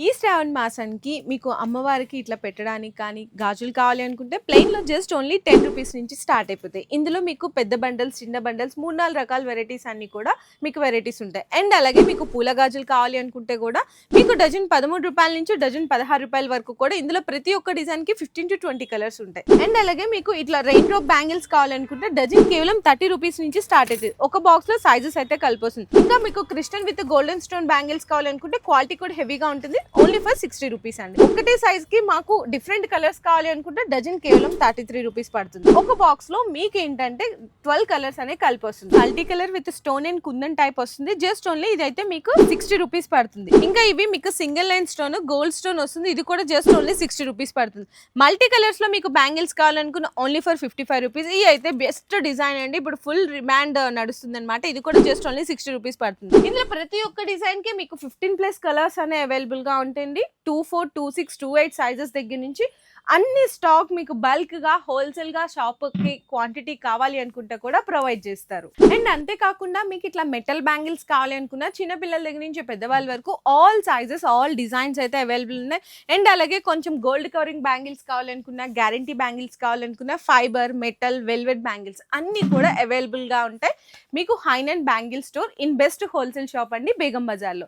ఈ శ్రావణ మాసానికి మీకు అమ్మవారికి ఇట్లా పెట్టడానికి కానీ గాజులు కావాలి అనుకుంటే ప్లెయిన్లో జస్ట్ ఓన్లీ టెన్ రూపీస్ నుంచి స్టార్ట్ అయిపోతాయి. ఇందులో మీకు పెద్ద బండల్స్ చిన్న బండల్స్ మూడు నాలుగు రకాల వెరైటీస్ అన్నీ కూడా మీకు వెరైటీస్ ఉంటాయి. అండ్ అలాగే మీకు పూల గాజులు కావాలి అనుకుంటే కూడా మీకు డజన్ పదమూడు రూపాయల నుంచి డజన్ పదహారు రూపాయల వరకు కూడా ఇందులో ప్రతి ఒక్క డిజైన్కి ఫిఫ్టీన్ టు ట్వంటీ కలర్స్ ఉంటాయి. అండ్ అలాగే మీకు ఇట్లా రెయిన్ డ్రాప్ బ్యాంగిల్స్ కావాలనుకుంటే డజన్ కేవలం థర్టీ రూపీస్ నుంచి స్టార్ట్ అవుతుంది ఒక బాక్స్లో సైజెస్ అయితే కలిపి వస్తుంది. ఇంకా మీకు crystal with golden stone bangles కావాలనుకుంటే క్వాలిటీ కూడా హెవీగా ఉంటుంది. ఓన్లీ ఫర్ సిక్స్టీ రూపీస్ అండి. ఒకటే సైజ్కి మాకు డిఫరెంట్ కలర్స్ కావాలి అనుకుంటే డజన్ కేవలం థర్టీ త్రీ రూపీస్ పడుతుంది. ఒక బాక్స్లో మీకు ఏంటంటే ట్వెల్వ్ కలర్స్ అనే కలిపి వస్తుంది. Multi colour with stone and kundan type వస్తుంది. జస్ట్ ఓన్లీ ఇదైతే మీకు సిక్స్టీ రూపీస్ పడుతుంది. ఇంకా ఇవి మీకు single line stone gold stone వస్తుంది. ఇది కూడా జస్ట్ ఓన్లీ సిక్స్టీ రూపీస్ పడుతుంది. మల్టీ కలర్స్లో మీకు బ్యాంగిల్స్ కావాలనుకున్న only for fifty five rupees ఇది అయితే బెస్ట్ డిజైన్ అండి. ఇప్పుడు ఫుల్ రిమాండ్ నడుస్తుంది అనమాట ఇది కూడా జస్ట్ ఓన్లీ సిక్స్టీ రూపీస్ పడుతుంది. ఇందులో ప్రతి ఒక్క డిజైన్కి మీకు ఫిఫ్టీన్ ప్లస్ కలర్స్ అనే అవైలబుల్గా ఉంటుంది two four two six two eight sizes దగ్గర నుంచి అన్ని స్టాక్ మీకు బల్క్గా హోల్సేల్గా షాప్కి క్వాంటిటీ కావాలి అనుకుంటే కూడా ప్రొవైడ్ చేస్తారు. అండ్ అంతేకాకుండా మీకు ఇట్లా మెటల్ బ్యాంగిల్స్ కావాలి అనుకున్నా చిన్న పిల్లల దగ్గర నుంచి పెద్దవాళ్ళ వరకు ఆల్ సైజెస్ ఆల్ డిజైన్స్ అయితే అవైలబుల్ ఉన్నాయి. అండ్ అలాగే కొంచెం గోల్డ్ కవరింగ్ బ్యాంగిల్స్ కావాలనుకున్నా గ్యారంటీ బ్యాంగిల్స్ కావాలనుకున్నా ఫైబర్ మెటల్ వెల్వెట్ బ్యాంగిల్స్ అన్నీ కూడా అవైలబుల్గా ఉంటాయి. మీకు హైన్ and bangle store in best wholesale shop అండి బేగం బజార్లో.